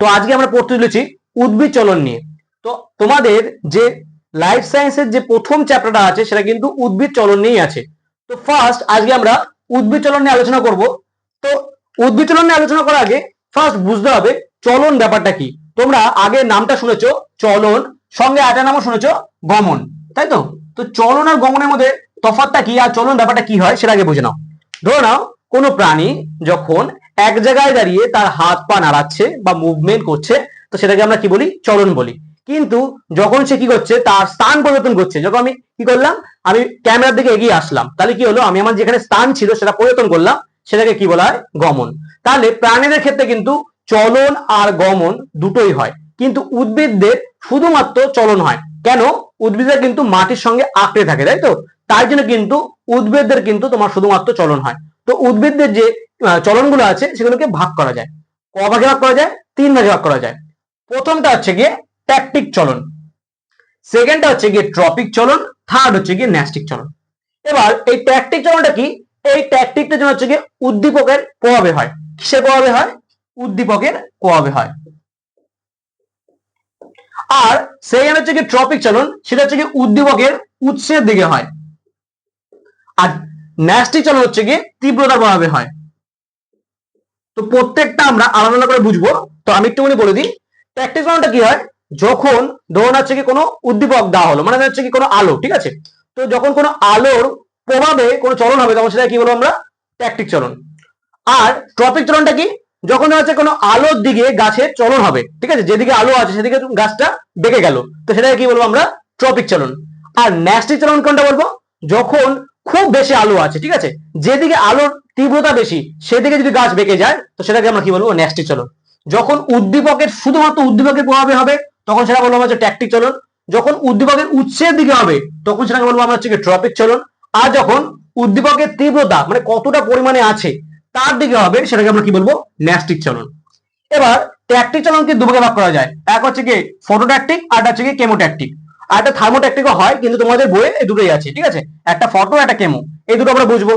তো আজকে আমরা পড়তে চলেছি উদ্ভিদ চলন নিয়ে। তো তোমাদের যে লাইফ সায়েন্সের যে প্রথম চ্যাপ্টারটা আছে, সেটা কিন্তু উদ্ভিদ চলন নিয়েই আছে। তো ফার্স্ট আজকে আমরা উদ্ভিদ চলন নিয়ে আলোচনা করব। তো উদ্ভিদ চলন নিয়ে আলোচনা করার আগে ফার্স্ট বুঝতে হবে চলন ব্যাপারটা কি। তোমরা আগে নামটা শুনেছো, চলন, সঙ্গে আটা নামও শুনেছো, গমন, তাই তো? তো চলন আর গমনের মধ্যে তফাৎটা কি আর চলন ব্যাপারটা কি হয়, সেটা আগে বুঝে নাও। ধরো নাও, কোনো প্রাণী যখন এক জায়গায় দাঁড়িয়ে তার হাত পা নাড়াচ্ছে বা মুভমেন্ট করছে, তো সেটাকে আমরা কি বলি? চলন বলি। কিন্তু যখন সে কি করছে? তার স্থান পরিবর্তন করছে। যখন আমি কি করলাম? আমি ক্যামেরার দিকে এগিয়ে আসলাম। তাহলে কি হলো? আমি আমার যেখানে স্থান ছিল সেটা পরিবর্তন করলাম। সেটাকে কি বলা হয়? গমন। তাহলে প্রাণীদের ক্ষেত্রে কিন্তু চলন আর গমন দুটোই হয়। কিন্তু উদ্ভিদদের শুধুমাত্র চলন হয়। কেন? উদ্ভিদরা কিন্তু মাটির সঙ্গে আঁকড়ে থাকে, তাই তো? তাই জন্য কিন্তু উদ্ভিদদের কিন্তু তোমার শুধুমাত্র চলন হয়। তো উদ্ভিদদের যে চলনগুলো আছে, সেগুলোকে ভাগ করা যায়। ক ভাগে ভাগ করা যায়, তিন ভাগে ভাগ করা যায়। প্রথমটা হচ্ছে গিয়ে ট্যাকটিক চলন। সেকেন্ডটা হচ্ছে গিয়ে ট্রপিক চলন। থার্ড হচ্ছে গিয়ে ন্যাস্টিক চলন। এবার এই ট্যাকটিক চলনটা কি? এই ট্যাকটিকটা যেন হচ্ছে গিয়ে উদ্দীপকের প্রভাবে হয়। কিসের প্রভাবে হয়? উদ্দীপকের প্রভাবে হয়। আর সেকেন্ড হচ্ছে গিয়ে ট্রপিক চলন। সেটা হচ্ছে গিয়ে উদ্দীপকের উৎসের দিকে হয়। আর ন্যাস্টিক চলন হচ্ছে গিয়ে তীব্রতার প্রভাবে হয়। তো প্রত্যেকটা আমরা আলাদা আলাদা করে বুঝব। তো আমি একটুখানি বলে দিই ট্যাকটিক চলনটা কি হয়? যখন ধরুন হচ্ছে কি কোনো উদ্দীপক দেওয়া হলো মানে হচ্ছে কি কোনো আলো, ঠিক আছে? তো যখন কোনো আলোর প্রভাবে কোনো চলন হবে, তখন সেটা কি বলব আমরা? ট্যাকটিক চলন। আর ট্রপিক চলনটা কি? যখন হচ্ছে কোনো আলোর দিকে গাছের চলন হবে, ঠিক আছে? যেদিকে আলো আছে, সেদিকে গাছটা বেঁকে গেল। তো সেটাকে কি বলব আমরা? ট্রপিক চলন। আর ন্যাস্টিক চলন কোনটা বলব? যখন খুব বেশি আলো আছে, ঠিক আছে? যেদিকে আলোর তীব্রতা বেশি, সেদিকে যদি গাছ বেঁকে যায়, তো সেটাকে আমরা কি বলব? ন্যাস্টিক চলন। যখন উদ্দীপকের, শুধুমাত্র উদ্দীপকের প্রভাবে হবে, তখন সেটা বলব আমরা ট্যাকটিক চলন। যখন উদ্দীপকের উৎসের দিকে হবে, তখন সেটাকে বলব আমরা হচ্ছে ট্রপিক চলন। আর যখন উদ্দীপকের তীব্রতা মানে কতটা পরিমাণে আছে, তার দিকে হবে, সেটাকে আমরা কি বলব? ন্যাস্টিক চলন। এবার ট্যাকটিক চলনকে দুভাগে ভাগ করা যায়। এক হচ্ছে কি ফটোট্যাকটিক আর একটা হচ্ছে কি কেমোট্যাকটিক আর একটা থার্মোট্যাকটিকও হয়, কিন্তু তোমাদের বইয়ে এই দুটোই আছে, ঠিক আছে? একটা ফটো একটা কেমো এই দুটো আমরা বুঝব।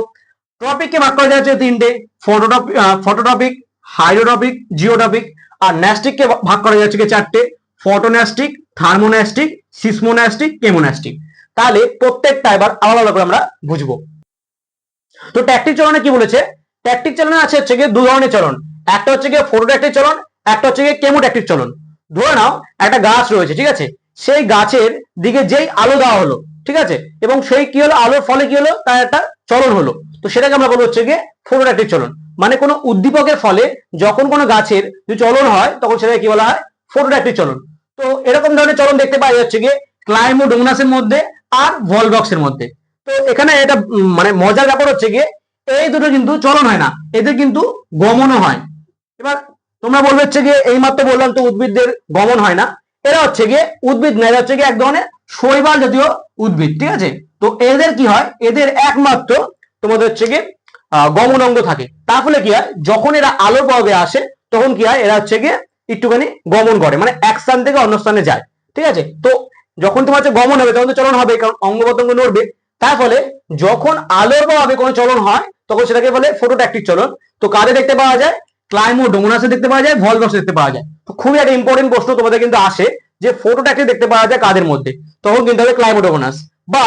টপিককে ভাগ করা যায় হচ্ছে তিনটে ফটোটপিক ফটোটপিক হাইড্রোটপিক জিওটপিক আর ন্যাস্টিককে ভাগ করা যাচ্ছে চারটে ফটোন্যাস্টিক থার্মোন্যাস্টিক সিসমোন্যাস্টিক কেমোন্যাস্টিক তাহলে প্রত্যেকটা এবার আলাদা আলাদা করে আমরা বুঝব। তো ট্যাকটিক চলনে কি বলেছে? ট্যাকটিক চলনে আছে হচ্ছে গিয়ে দু ধরনের চলন। একটা হচ্ছে গিয়ে ফটোট্যাকটিক চলন, একটা হচ্ছে গিয়ে কেমোট্যাকটিক চলন। ধরে নাও, একটা গাছ রয়েছে, ঠিক আছে? সেই গাছের দিকে যেই আলো দেওয়া হলো, ঠিক আছে? এবং সেই কি হলো? আলোর ফলে কি হলো? তার একটা চলন হলো। তো সেটাকে আমরা বলব হচ্ছে গিয়ে চলন। মানে কোনো উদ্দীপকের ফলে যখন কোনো গাছের যদি চলন হয়, তখন সেটাকে কি বলা হয়? ফটোট্যাকটিক চলন। তো এরকম ধরনের চলন দেখতে পাওয়া যাচ্ছে গিয়ে ক্লাইমোডোনাসের মধ্যে আর ভলবক্সের মধ্যে। তো এখানে এটা মানে মজার ব্যাপার হচ্ছে গিয়ে এই দুটো কিন্তু চলন হয় না। এদের কিন্তু গমনও হয়। এবার তোমরা বলবে হচ্ছে গিয়ে এই মাত্র বললাম তো উদ্ভিদদের গমন হয় না। এরা হচ্ছে গিয়ে উদ্ভিদ না, এরা হচ্ছে গিয়ে এক ধরনের শৈবাল জাতীয় উদ্ভিদ, ঠিক আছে? তো এদের কি হয়? এদের একমাত্র তোমাদের হচ্ছে গিয়ে গমন অঙ্গ থাকে। তার ফলে কি হয়? যখন এরা আলোর প্রভাবে আসে, তখন কি হয়? এরা হচ্ছে গিয়ে একটুখানি গমন করে মানে এক স্থান থেকে অন্য স্থানে যায়। ঠিক আছে? তো যখন তোমার হচ্ছে গমন হবে, তখন তো চলন হবে, কারণ অঙ্গ প্রত্যঙ্গ নড়বে। তার ফলে যখন আলোর প্রভাবে কোনো চলন হয়, তখন সেটাকে বলে ফটোট্যাকটিক চলন। তো কাজে দেখতে পাওয়া যায়? ক্লাইমোডোমোনাসে দেখতে পাওয়া যায় ভলবক্সে দেখতে পাওয়া যায়। তো খুবই একটা ইম্পর্টেন্ট প্রশ্ন তোমাদের কিন্তু আসে, যে ফটোট্যাকটিক দেখতে পাওয়া যায় কাদের মধ্যে? তখন কিন্তু হবে ক্লাইমোডোমোনাস বা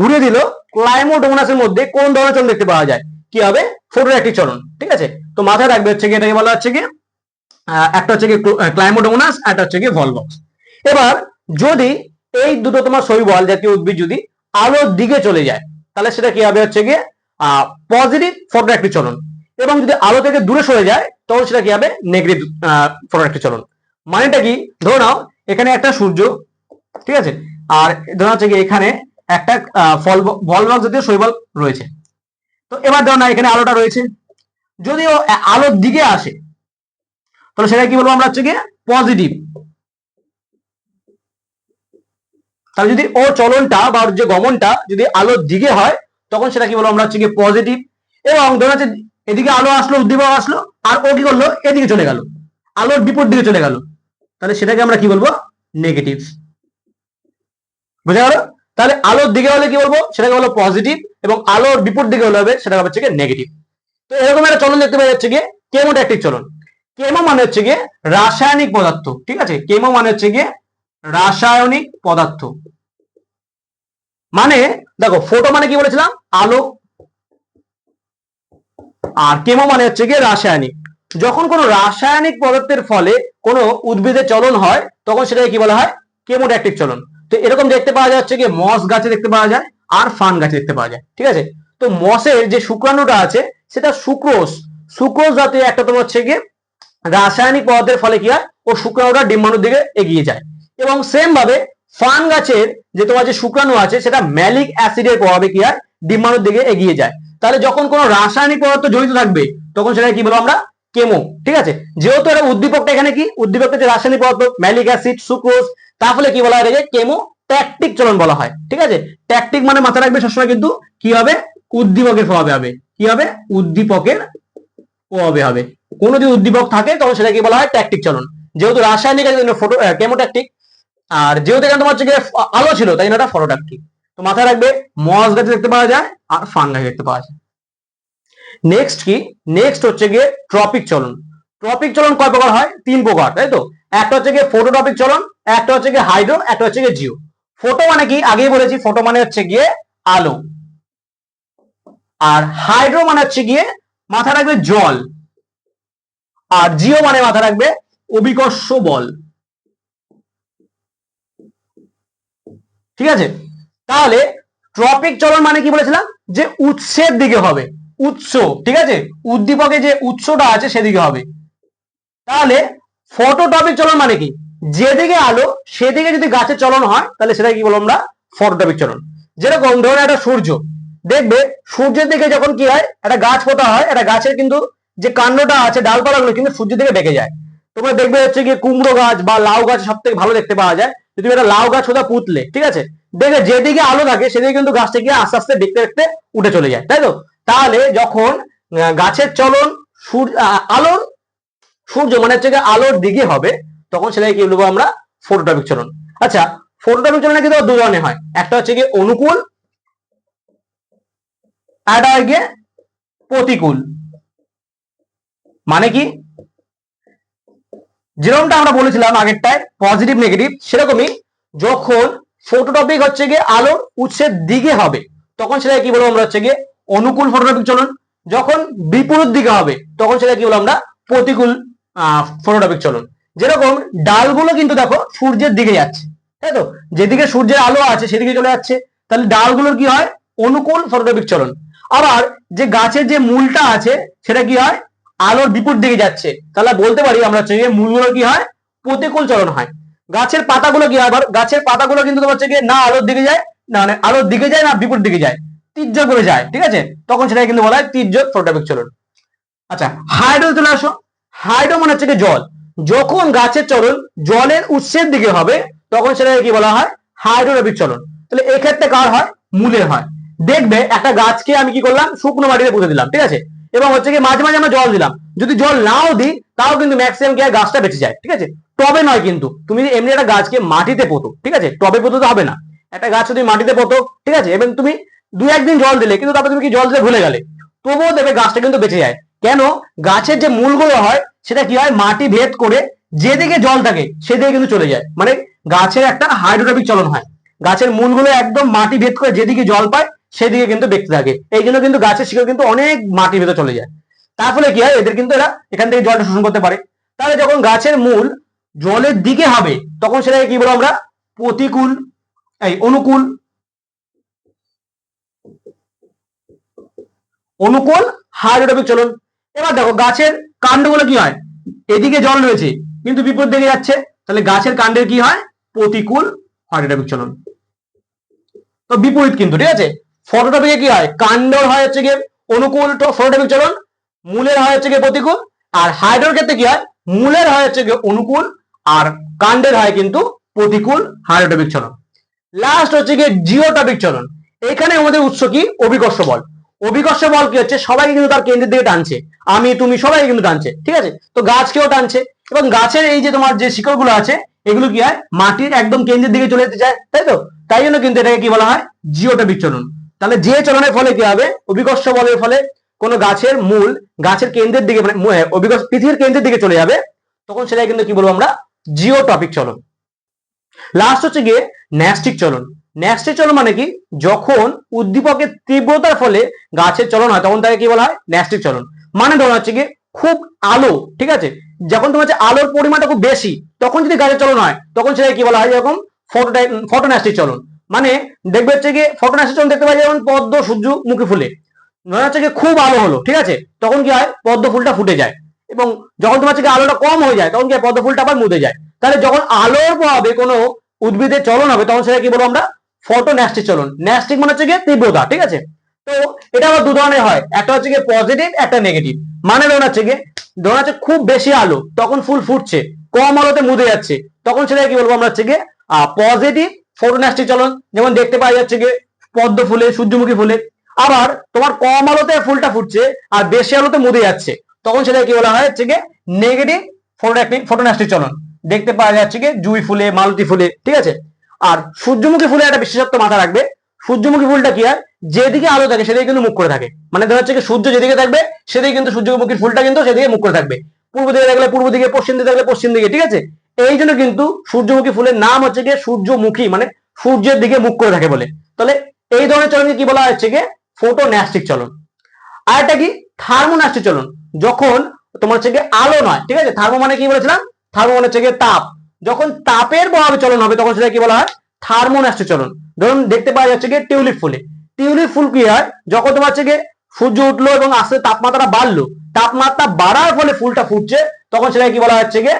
ঘুরে দিল ক্লাইমোডোমোনাসের মধ্যে কোন ধরনের চলন দেখতে পাওয়া যায়? কি হবে? ফটোট্যাকটিক চলন, ঠিক আছে? তো মাথায় রাখবে হচ্ছে কি এটাকে বলা হচ্ছে কি একটা হচ্ছে কি ক্লাইমোডোমোনাস একটা হচ্ছে কি ভলবক্স এবার, যদি এই দুটো তোমার শৈবাল জাতীয় উদ্ভিদ যদি আলোর দিকে চলে যায়, তাহলে সেটা কি হবে হচ্ছে গিয়ে? পজিটিভ ফটোট্যাকটিক চলন। এবং যদি আলো থেকে দূরে সরে যায় তখন সেটা কি হবে? নেগেটিভ ফটোট্যাকটিক চলন। মানেটা কি? ধরো নাও, এখানে একটা সূর্য, ঠিক আছে? আর ধরো হচ্ছে কি এখানে একটা ফল ভলবক জাতীয় শৈবাল রয়েছে। তো এবার ধরো না, এখানে আলোটা রয়েছে। যদি ও আলোর দিকে আসে, তাহলে সেটা কি বলব আমরা হচ্ছে গিয়ে পজিটিভ তাহলে যদি ওর চলনটা বা ওর যে গমনটা যদি আলোর দিকে হয়, তখন সেটা কি বলব আমরা হচ্ছে গিয়ে পজিটিভ এবং ধরো হচ্ছে এদিকে আলো আসলো, উদ্দীপক আসলো, আর ও কি করল? এদিকে চলে গেল। আলোর বিপরীত দিকে চলে গেল। তাহলে সেটাকে আমরা কি বলব? নেগেটিভ বুঝা গেল? তাহলে আলোর দিকে হলে কি বলব? সেটাকে বলব পজিটিভ এবং আলোর বিপরীত দিকে হলে হবে সেটা হচ্ছে গিয়ে নেগেটিভ তো এরকম একটা চলন দেখতে পাওয়া যাচ্ছে গিয়ে কেমোট্যাকটিক চলন। কেমো মানে হচ্ছে গিয়ে রাসায়নিক পদার্থ, ঠিক আছে? কেমো মানে হচ্ছে গিয়ে রাসায়নিক পদার্থ। মানে দেখো ফোটো মানে কি বলেছিলাম? আলো। আর কেমো মানে হচ্ছে গিয়ে রাসায়নিক। যখন কোনো রাসায়নিক পদার্থের ফলে কোনো উদ্ভিদের চলন হয়, তখন সেটাকে কি বলা হয়? কেমোট্যাকটিক চলন। তো এরকম দেখতে পাওয়া যাচ্ছে কি মস গাছে দেখতে পাওয়া যায় আর ফান গাছে দেখতে পাওয়া যায়, ঠিক আছে? তো মসের যে শুক্রাণুটা আছে, সেটা সুক্রোজ। সুক্রোজ জাতীয় একটা তোমার হচ্ছে গিয়ে রাসায়নিক পদার্থের ফলে কি হয়? ও শুক্রাণুটা ডিম্বাণুর দিকে এগিয়ে যায়। এবং সেম ভাবে ফান গাছের যে তোমার যে শুক্রাণু আছে, সেটা ম্যালিক অ্যাসিডের প্রভাবে কি হয়? ডিম্বাণুর দিকে এগিয়ে যায়। তাহলে যখন কোনো রাসায়নিক পদার্থ জড়িত থাকবে, তখন সেটা কি বলব আমরা? কেমো, ঠিক আছে? যেহেতু এটা উদ্দীপকটা এখানে কি? উদ্দীপকটা যে রাসায়নিক পদার্থ, ম্যালিক অ্যাসিড, সুক্রোজ তাহলে কি বলা হয় এটাকে? কেমো ট্যাকটিক চলন বলা হয়। ঠিক আছে? ট্যাকটিক মানে মাথায় রাখবে সবসময় কিন্তু কি হবে? উদ্দীপকের প্রভাবে হবে। কি হবে? উদ্দীপকের প্রভাবে হবে। কোনো যদি উদ্দীপক থাকে তখন সেটা কি বলা হয় ট্যাকটিক চলন। যেহেতু রাসায়নিক ফটো কেমোট্যাকটিক আর যেহেতু এখানে তোমার হচ্ছে আলো ছিল, তাই জন্য এটা ফটোট্যাকটিক তো মাথায় রাখবে মস গাছে দেখতে পাওয়া যায়, আর ফান গাছে দেখতে পাওয়া যায়। নেক্সট কি? নেক্সট হচ্ছে গিয়ে ট্রপিক চলন। ট্রপিক চলন কয় প্রকার হয়? তিন প্রকার তাই তো একটা হচ্ছে গিয়ে ফটোটপিক চলন, একটা হচ্ছে গিয়ে হাইড্রো একটা হচ্ছে গিয়ে জিও ফটো মানে কি? আগেই বলেছি ফটো মানে হচ্ছে গিয়ে আলো। আর হাইড্রো মানে হচ্ছে গিয়ে মাথা রাখবে জল। আর জিও মানে মাথা রাখবে অবিকর্ষ বল। ঠিক আছে? তাহলে ট্রপিক চলন মানে কি বলেছিলাম? যে উৎসের দিকে হবে। উৎস, ঠিক আছে? উদ্দীপকে যে উৎসটা আছে সেদিকে হবে। তাহলে ফটোটপিক চলন মানে কি? যেদিকে আলো, সেদিকে যদি গাছের চলন হয়, তাহলে সেটা কি বলব আমরা? ফটোটপিক চলন। যেরকম ধরুন একটা সূর্য, দেখবে সূর্যের দিকে যখন কি হয়? একটা গাছ পোতা হয়, একটা গাছের কিন্তু যে কাণ্ডটা আছে, ডালপালাগুলো কিন্তু সূর্যের দিকে ডেকে যায়। তোমরা দেখবে হচ্ছে গিয়ে কুমড়ো গাছ বা লাউ গাছ সব থেকে ভালো দেখতে পাওয়া যায়। যদি একটা লাউ গাছ ওটা পুতলে, ঠিক আছে? দেখবে যেদিকে আলো থাকে, সেদিকে কিন্তু গাছটা গিয়ে আস্তে আস্তে, দেখতে দেখতে উঠে চলে যায়, তাই তো? তাহলে যখন গাছের চলন, সূর্য আলোর সূর্য মানে হচ্ছে আলোর দিকে হবে, তখন সেটাকে কি বলব আমরা? ফটোটপিক চলন। আচ্ছা ফটোটপিক চলনে কিন্তু দু ধরনের হয়। একটা হচ্ছে গিয়ে অনুকূল, আর একটা হয় গিয়ে প্রতিকূল। মানে কি? যেরকমটা আমরা বলেছিলাম আগেরটায় পজিটিভ নেগেটিভ সেরকমই যখন ফটোটপিক হচ্ছে গিয়ে আলোর উৎসের দিকে হবে, তখন সেটা কি বলব আমরা হচ্ছে গিয়ে অনুকূল ফটোটপিক চলন। যখন বিপরীত দিকে হবে, তখন সেটা কি বলব আমরা? প্রতিকূল ফটোটপিক চলন। যেরকম ডালগুলো কিন্তু দেখো সূর্যের দিকে যাচ্ছে, তাই তো? যেদিকে সূর্যের আলো আছে সেদিকে চলে যাচ্ছে। তাহলে ডালগুলোর কি হয়? অনুকূল ফটোটপিক চলন। আবার যে গাছের যে মূলটা আছে, সেটা কি হয়? আলোর বিপরীত দিকে যাচ্ছে। তাহলে বলতে পারি আমরা হচ্ছে মূলগুলো কি হয়? প্রতিকূল চলন হয়। গাছের পাতাগুলো কি হয়? আবার গাছের পাতাগুলো কিন্তু তোমার হচ্ছে না আলোর দিকে যায়, না মানে আলোর দিকে যায় না বিপরীত দিকে যায় তির্যক করে যায়, ঠিক আছে? তখন সেটা কিন্তু বলা হয় তির্যক ফটোটপিক চলন। আচ্ছা হাইড্রো চলে আসো। হাইড্রো মানে হচ্ছে জল। যখন গাছের চলন জলের উৎসের দিকে হবে, তখন সেটাকে কি বলা হয়? হাইড্রোরবিক চলন। তাহলে এক্ষেত্রে কার হয়? মূলের হয়। দেখবে একটা গাছকে আমি কি করলাম? শুকনো মাটিতে পুঁতে দিলাম, ঠিক আছে? এবং হচ্ছে কি মাঝে মাঝে আমরা জল দিলাম। যদি জল নাও দিই, তাও কিন্তু ম্যাক্সিমাম কি গাছটা বেঁচে যায়, ঠিক আছে? টবে নয় কিন্তু। তুমি এমনি একটা গাছকে মাটিতে পোতো, ঠিক আছে? টবে পোতো তো হবে না। একটা গাছ যদি মাটিতে পোতো, ঠিক আছে? এবং তুমি দু একদিন জল দিলে, কিন্তু তারপরে তুমি কি জল দিতে ভুলে গেলে। তবুও দেবে গাছটা কিন্তু বেঁচে যায়। কেন? গাছের যে মূলগুলো হয়, সেটা কি হয়? মাটি ভেদ করে যেদিকে জল থাকে, সেদিকে কিন্তু চলে যায়। মানে গাছের একটা হাইড্রোটপিক চলন হয়। গাছের মূলগুলো একদম মাটি ভেদ করে যেদিকে জল পায়, সেদিকে কিন্তু দেখতে থাকে। এই জন্য কিন্তু গাছের শিকড় কিন্তু অনেক মাটি ভেতরে চলে যায়। তার ফলে কি হয়? এদের কিন্তু এরা এখান থেকে জলটা শোষণ করতে পারে। তাহলে যখন গাছের মূল জলের দিকে হবে, তখন সেটাকে কি বলব আমরা? প্রতিকূল, এই অনুকূল অনুকূল হাইড্রোটপিক চলন। এবার দেখো গাছের কাণ্ডগুলো কি হয়? এদিকে জল রয়েছে, কিন্তু বিপরীত দিকে যাচ্ছে। তাহলে গাছের কাণ্ডের কি হয়? প্রতিকূল হাইড্রোটপিক চলন। তো বিপরীত কিন্তু, ঠিক আছে? ফটোটপিকে কি হয়? কাণ্ডর হয় হচ্ছে গিয়ে অনুকূল ফটোটপিক চলন। মূলের হয় হচ্ছে গিয়ে প্রতিকূল, আর হাইড্রোর ক্ষেত্রে কি হয়? মূলের হয় হচ্ছে গিয়ে অনুকূল, আর কাণ্ডের হয় কিন্তু প্রতিকূল হাইড্রোটপিক চলন। লাস্ট হচ্ছে গিয়ে জিওটপিক চলন। এখানে আমাদের উৎস কি? অভিকর্ষ বল। অভিকর্ষ বল কি হচ্ছে? সবাই কিন্তু তার কেন্দ্রের দিকে টানছে। আমি, তুমি সবাই কিন্তু টানছে, ঠিক আছে? তো গাছকেও টানছে। এবং গাছের এই যে তোমার যে শিকড়গুলো আছে, এগুলো কি হয়? মাটির একদম কেন্দ্রের দিকে চলে যেতে চায়, তাই তো? তাই জন্য কিন্তু এটাকে কি বলা হয়? জিওটপিক চলন তাহলে যে চলনের ফলে কি হবে? অভিকর্ষ বলের ফলে কোনো গাছের মূল গাছের কেন্দ্রের দিকে মানে মু- অভিকর্ষ পৃথিবীর কেন্দ্রের দিকে চলে যাবে, তখন সেটাই কিন্তু কি বলব আমরা? জিও টপিক চলন। লাস্ট হচ্ছে গিয়ে ন্যাস্টিক চলন। ন্যাস্টিক চলন মানে কি? যখন উদ্দীপকের তীব্রতার ফলে গাছের চলন হয়, তখন তাকে কি বলা হয়? ন্যাস্টিক চলন। মানে ধরুন হচ্ছে গিয়ে খুব আলো, ঠিক আছে? যখন তোমার হচ্ছে আলোর পরিমাণটা খুব বেশি, তখন যদি গাছের চলন হয়, তখন সেটাকে কি বলা হয়? যেরকম ফটো ফটোন্যাস্টিক চলন। মানে দেখবে হচ্ছে গিয়ে ফটোন্যাস্টিক চলন দেখতে পাই যেমন পদ্ম সূর্যমুখী ফুলে। মনে হচ্ছে গিয়ে খুব আলো হলো, ঠিক আছে? তখন কি হয়? পদ্ম ফুলটা ফুটে যায়। এবং যখন তোমার হচ্ছে আলোটা কম হয়ে যায়, তখন কি? পদ্ম ফুলটা আবার মুদে যায়। তাহলে যখন আলোর প্রভাবে কোনো উদ্ভিদের চলন হবে, তখন সেটা কি বলব আমরা? ফটো ন্যাস্টিক চলন। ন্যাস্টিক মানে হচ্ছে গিয়ে তীব্রতা, ঠিক আছে? তো এটা আবার দু ধরনের হয়। একটা হচ্ছে গিয়ে পজিটিভ একটা নেগেটিভ মানে ধরুন হচ্ছে গিয়ে, ধরুন হচ্ছে খুব বেশি আলো, তখন ফুল ফুটছে, কম আলোতে মুদে যাচ্ছে, তখন সেটা কি বলব আমরা হচ্ছে গিয়ে পজিটিভ ফটোন্যাস্টিক চলন, যেমন দেখতে পাওয়া যাচ্ছে গিয়ে, পদ্ম ফুলে, সূর্যমুখী ফুলে। আবার তোমার কম আলোতে ফুলটা ফুটছে, আর বেশি আলোতে মুদে যাচ্ছে, তখন সেটা কি বলা হয় হচ্ছে গিয়ে নেগেটিভ ফটোন্যাস্টিক চলন। দেখতে পাওয়া যাচ্ছে কি জুই ফুলে, মালতী ফুলে, ঠিক আছে? আর সূর্যমুখী ফুলে একটা বিশেষত্ব মাথা রাখবে সূর্যমুখী ফুলটা কি হয় যেদিকে আলো থাকে, সেদিকে কিন্তু মুখ করে থাকে। মানে ধর হচ্ছে কি, সূর্য যেদিকে থাকবে, সেদিকে কিন্তু সূর্যমুখীর ফুলটা কিন্তু সেদিকে মুখ করে থাকবে। পূর্ব দিকে থাকলে পূর্ব দিকে, পশ্চিম দিকে থাকলে পশ্চিম দিকে, ঠিক আছে? এই জন্য কিন্তু সূর্যমুখী ফুলের নাম হচ্ছে গিয়ে সূর্যমুখী মানে সূর্যের দিকে মুখ করে থাকে বলে। তাহলে এই ধরনের চলনকে কি বলা হচ্ছে গিয়ে ফোটোন্যাস্টিক চলন। আর একটা কি থার্মোন্যাস্টিক চলন। যখন তোমার হচ্ছে গিয়ে আলো নয়, ঠিক আছে? থার্মো মানে কি বলেছিলাম? থার্মো মানে হচ্ছে গিয়ে তাপ। যখন তাপের প্রভাবে চলন হবে, তখন সেটা কি বলা হয় থার্মোন্যাস্টিক চলন। ধরুন দেখতে পাওয়া যাচ্ছে গিয়ে টিউলিপ ফুলে। টিউলিপ ফুল কি হয়? যখন তোমার হচ্ছে গিয়ে সূর্য উঠল এবং আস্তে তাপমাত্রা বাড়লো, তাপমাত্রা বাড়ার ফলে ফুলটা ফুটছে, তখন সেটা কি বলা হচ্ছে গিয়ে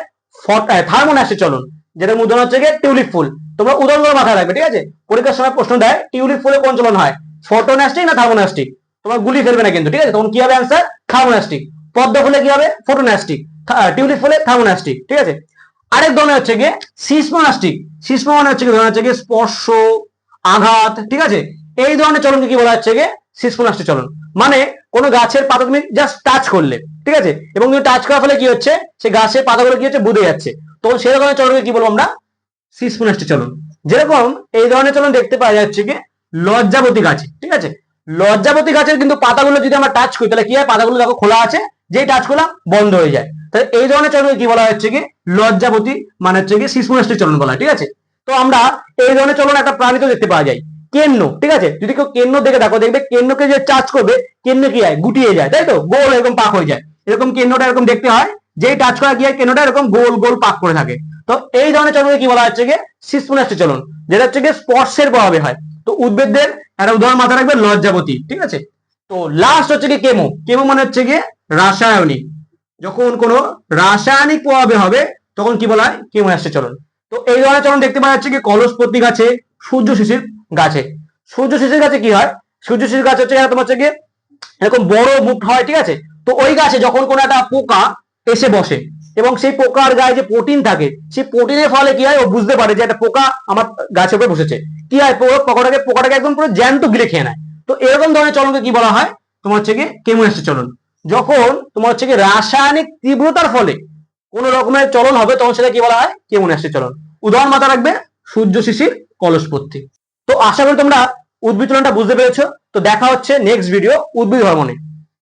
থার্মোন্যাস্টিক চলন, যেটার উদাহরণ হচ্ছে গিয়ে টিউলিপ ফুল। তোমরা উদাহরণ মাথায় রাখবে, ঠিক আছে? পরীক্ষার সময় প্রশ্ন দেয়, টিউলিপ ফুলে কোন চলন হয়? ফটোন্যাস্টিক না থার্মোন্যাস্টিক তোমার গুলি ফেলবে না কিন্তু, ঠিক আছে? তখন কি হবে অ্যান্সার থার্মোন্যাস্টিক পদ্ম ফুলে কি হবে? ফটোন্যাস্টিক টিউলিপ ফুলে থার্মোন্যাস্টিক ঠিক আছে? আরেক ধরনের হচ্ছে গিয়ে সিসমোনাস্টিক সিসমো মানে হচ্ছে কি? ধরনের হচ্ছে গিয়ে স্পর্শ আঘাত, ঠিক আছে? এই ধরনের চলনকে কি বলা হচ্ছে গিয়ে? সিসমোনাস্টিক চলন। মানে কোনো গাছের পাতা তুমি জাস্ট টাচ করলে, ঠিক আছে? এবং তুমি টাচ করার ফলে কি হচ্ছে? সে গাছের পাতাগুলো কি হচ্ছে? বুঝে যাচ্ছে। তখন সেই রকমের চলনকে কি বলব আমরা? সিসমোনাস্টিক চলন। যেরকম এই ধরনের চলন দেখতে পাওয়া যাচ্ছে কি লজ্জাবতী গাছে, ঠিক আছে? লজ্জাবতী গাছের কিন্তু পাতাগুলো যদি আমরা টাচ করি, তাহলে কি হয়? পাতাগুলো দেখো খোলা আছে, যেই টাচ করলাম বন্ধ হয়ে যায়। তাহলে এই ধরনের চলনকে কি বলা হচ্ছে কি লজ্জাবতী মানে হচ্ছে কি সিসমোনাস্টিক চলন বলা ঠিক আছে? তো আমরা এই ধরনের চলন একটা প্রাণীতে দেখতে পাওয়া যায়। কেন্ন, ঠিক আছে? যদি কেউ কেন্ন দেখে দেখো, দেখবে কেন্নকে যে চার্জ করবে, কেন্ন কি হয়? গুটিয়ে যায়, তাই তো? গোল এরকম পাক হয়ে যায়। এরকম কেন্নটা এরকম দেখতে হয়, যেই টাচ করা হয় কেন্নটা এরকম গোল গোল পাক করে থাকে। তো এই ধরনের চলনকে কি বলা হচ্ছে গিয়ে? চলন, যেটা হচ্ছে গিয়ে স্পর্শের প্রভাবে হয়। তো উদ্ভিদদের একটা উদাহরণ মাথায় রাখবে লজ্জাবতী, ঠিক আছে? তো লাস্ট হচ্ছে কি কেমো। কেমো মানে হচ্ছে গিয়ে রাসায়নিক। যখন কোনো রাসায়নিক প্রভাবে হবে, তখন কি বলা হয়? কেমোনাস্টিক চলন। তো এই ধরনের চলন দেখতে পাওয়া যাচ্ছে কি কলস কলসপত্তি গাছে, সূর্য শিশির গাছে। সূর্য শিশির গাছে কি হয়? সূর্য শিশির গাছ হচ্ছে তোমার হচ্ছে গিয়ে এরকম বড় মুখ হয়, ঠিক আছে? তো ওই গাছে যখন কোনো একটা পোকা এসে বসে এবং সেই পোকার গায়ে যে প্রোটিন থাকে, সেই প্রোটিনের ফলে কি হয়? ও বুঝতে পারে যে একটা পোকা আমার গাছের উপরে বসেছে। কি হয়? পোকাটাকে পোকাটাকে একদম পুরো জ্যান্ত গিলে খেয়ে নেয়। তো এরকম ধরনের চলনকে কি বলা হয়? তোমার হচ্ছে গিয়ে কেমোনাস্টিক চলন। যখন তোমার হচ্ছে কি রাসায়নিক তীব্রতার ফলে কোন রকমের চলন হবে, তখন সেটা কি বলা হয়? কেমোনাস্টিক চলন? উদাহরণ মাথা রাখবে, সূর্য শিশির, কলসপত্তি। তো আশা করি তোমরা উদ্ভিদ চলনটা বুঝতে পেরেছ। তো দেখা হচ্ছে নেক্সট ভিডিও উদ্ভিদ হরমোনে।